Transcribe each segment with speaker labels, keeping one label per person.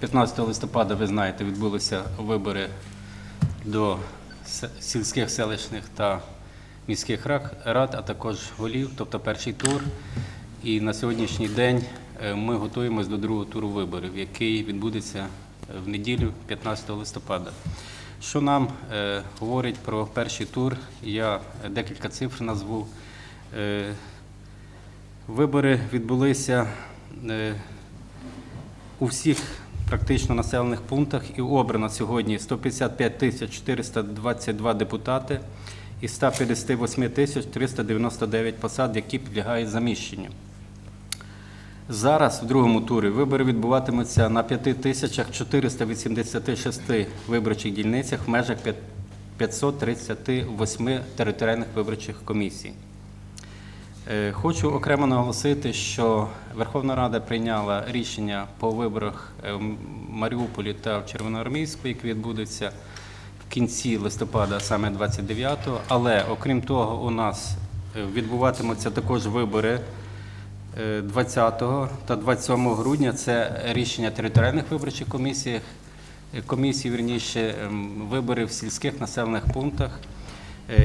Speaker 1: 15 листопада, ви знаєте, відбулися вибори до сільських, селищних та міських рад, а також голів, тобто перший тур. І на сьогоднішній день е, ми готуємось до другого туру виборів, який відбудеться е, в неділю, 15 листопада. Що нам е, говорить про перший тур? Я декілька цифр назву. Е, Вибори відбулися е, у всіх практично населених пунктах і обрано сьогодні 155 тисяч 422 депутати і 158 тисяч 399 посад, які підлягають заміщенню. Зараз в другому турі вибори відбуватимуться на 5486 виборчих дільницях в межах 538 територіальних виборчих комісій. Е, Хочу окремо наголосити, що Верховна Рада прийняла рішення по виборах е, в Маріуполі та в Червоноармійську, які відбудуться в кінці листопада, саме 29-го. Але окрім того, у нас е, відбуватимуться також вибори е, 20 та 27 грудня. Це рішення територіальних виборчих комісій, комісій, вірніше, ем, вибори в сільських населених пунктах,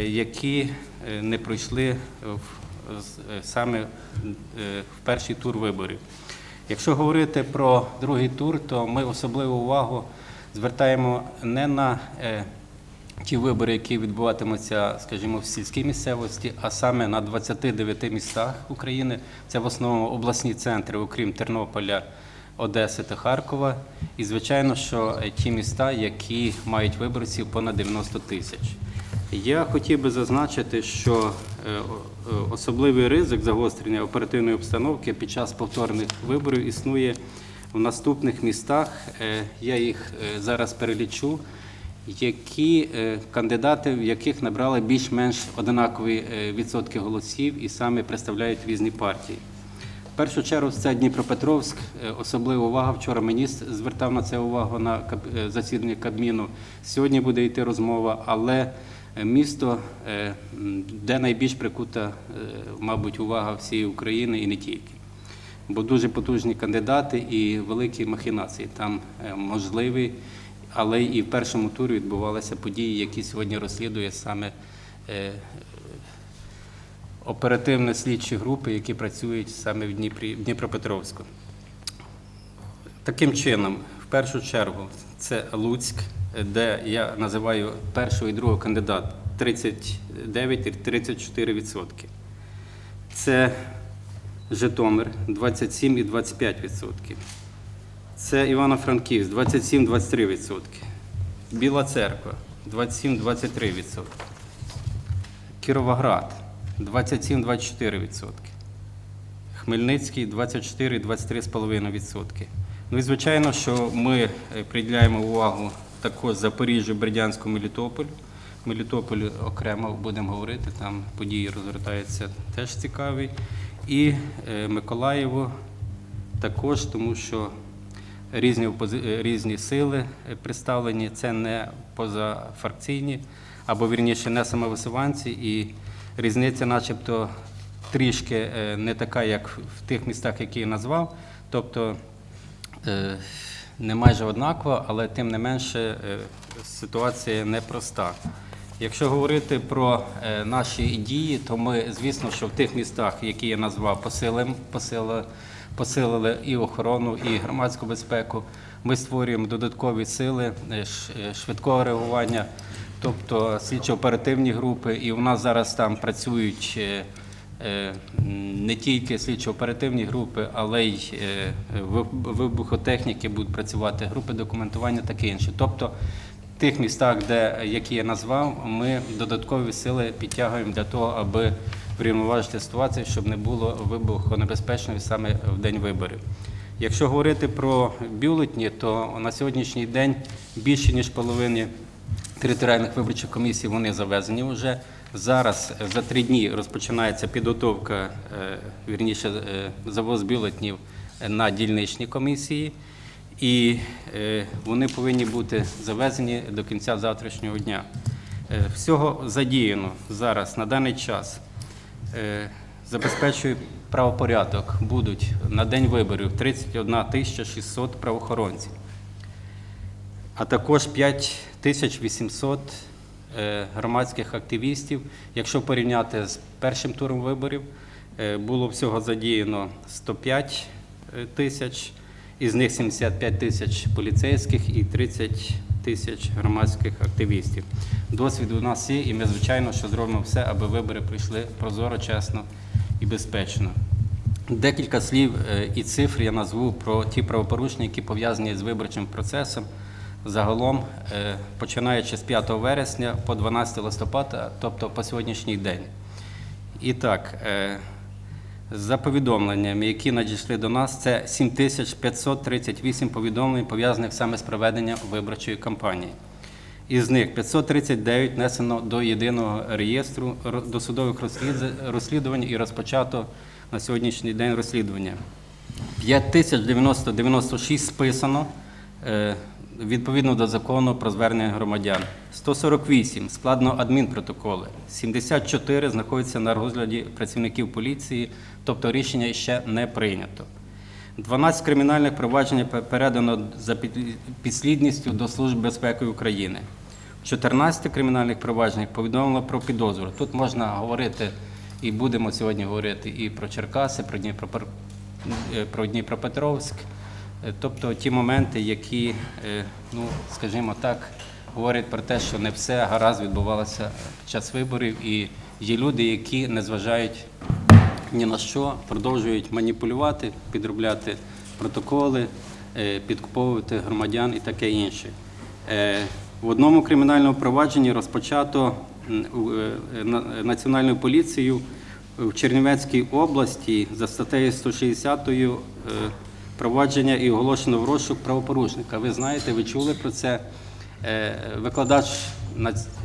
Speaker 1: які не пройшли в саме е, в перший тур виборів. Якщо говорити про другий тур, то ми особливу увагу звертаємо не на е, ті вибори, які відбуватимуться, скажімо, в сільській місцевості, а саме на 29 містах України. Це в основному обласні центри, окрім Тернополя, Одеси та Харкова. І звичайно, що е, ті міста, які мають виборців понад 90 тисяч. Я хотів би зазначити, що е, е, особливий ризик загострення оперативної обстановки під час повторних виборів існує в наступних містах. Е, Я їх зараз перелічу, які кандидати, в яких набрали більш-менш однакові відсотки голосів і саме представляють різні партії. В першу чергу це Дніпропетровськ. Особлива увага. Вчора міністр звертав на це увагу на засіданні Кабміну. Сьогодні буде йти розмова, але місто, е, де найбільш прикута, е, мабуть, увага всієї України і не тільки. Бо дуже потужні кандидати і великі махінації там е, можливі, але і в першому турі відбувалися події, які сьогодні розслідує саме е, оперативно слідчі групи, які працюють саме в Дніпрі, в Дніпропетровську. Таким чином, в першу чергу, це Луцьк, де я називаю першого і другого кандидата 39 і 34 відсотки. Це Житомир 27 і 25 відсотків. Це Івано-Франківськ 27-23 відсотки. Біла Церква 27-23 відсотки. Кіровоград 27-24%. Хмельницький 24-23,5%. Ну і звичайно, що ми е, приділяємо увагу також Запоріжжю, Бердянську, Мелітополю. Мелітополь окремо будемо говорити, там події розгортаються теж цікаві. І е, Миколаєво також, тому що різні, е, різні сили представлені, це не позафракційні, або вірніше не самовисуванці, і різниця начебто трішки е, не така, як в тих містах, які я назвав. Тобто не майже однаково, але тим не менше е, ситуація непроста. Якщо говорити про е, наші дії, то ми, звісно, що в тих містах, які я назвав, посилим, посили, посилили і охорону, і громадську безпеку. Ми створюємо додаткові сили е, швидкого реагування, тобто слідчо-оперативні групи, і у нас зараз там працюють. Е, Не тільки слідчо-оперативні групи, але й е, вибухотехніки будуть працювати, групи документування таке інше. Тобто в тих містах, де, які я назвав, ми додаткові сили підтягуємо для того, аби врівноважити ситуацію, щоб не було вибухонебезпечної саме в день виборів. Якщо говорити про бюлетні, то на сьогоднішній день більше ніж половині територіальних виборчих комісій вони завезені вже. Зараз е, за три дні розпочинається підготовка, е, вірніше, е, завоз бюлетнів на дільничні комісії, і вони повинні бути завезені до кінця завтрашнього дня. Всього задіяно зараз на даний час забезпечує правопорядок. Будуть на день виборів 31 тисяча 600 правоохоронців. а також 5800 е, громадських активістів. Якщо порівняти з першим туром виборів, е, було всього задіяно 105 е, тисяч, із них 75 тисяч поліцейських і 30 тисяч громадських активістів. Досвід у нас є, і ми, звичайно, що зробимо все, аби вибори пройшли прозоро, чесно і безпечно. Декілька слів е, і цифр я назву про ті правопорушення, які пов'язані з виборчим процесом. Загалом, е, починаючи з 5 вересня по 12 листопада, тобто по сьогоднішній день. І так, е, за повідомленнями, які надійшли до нас, це 7538 повідомлень, пов'язаних саме з проведенням виборчої кампанії. Із них 539 внесено до єдиного реєстру досудових розслідувань і розпочато на сьогоднішній день розслідування. 5096 списано е, відповідно до закону про звернення громадян. 148 складно адмінпротоколи, 74 знаходяться на розгляді працівників поліції, тобто рішення ще не прийнято. 12 кримінальних проваджень передано за підслідністю до Служби безпеки України. 14 кримінальних провадженнях повідомлено про підозру. Тут можна говорити, і будемо сьогодні говорити і про Черкаси, про, е, про Дніпропетровськ, тобто ті моменти, які, е, ну, скажімо так, говорять про те, що не все гаразд відбувалося під час виборів, і є люди, які не зважають ні на що, продовжують маніпулювати, підробляти протоколи, е, підкуповувати громадян і таке інше. Е, В одному кримінальному провадженні розпочато е, Національною поліцією в Чернівецькій області за статтею 160 е, провадження і оголошено в розшук правопорушника. Ви знаєте, ви чули про це. Е, Викладач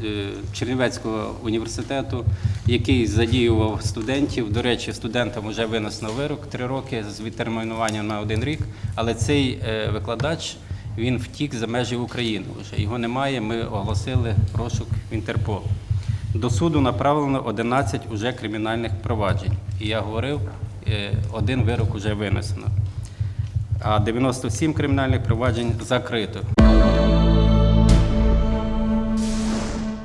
Speaker 1: е, Чернівецького університету, який задіював студентів. До речі, студентам вже винесено вирок три роки з відтермінуванням на один рік. Але цей е, викладач він втік за межі України. Вже його немає. Ми оголосили розшук в Інтерпол. До суду направлено 11 уже кримінальних проваджень. І я говорив, один вирок уже винесено. А 97 кримінальних проваджень закрито.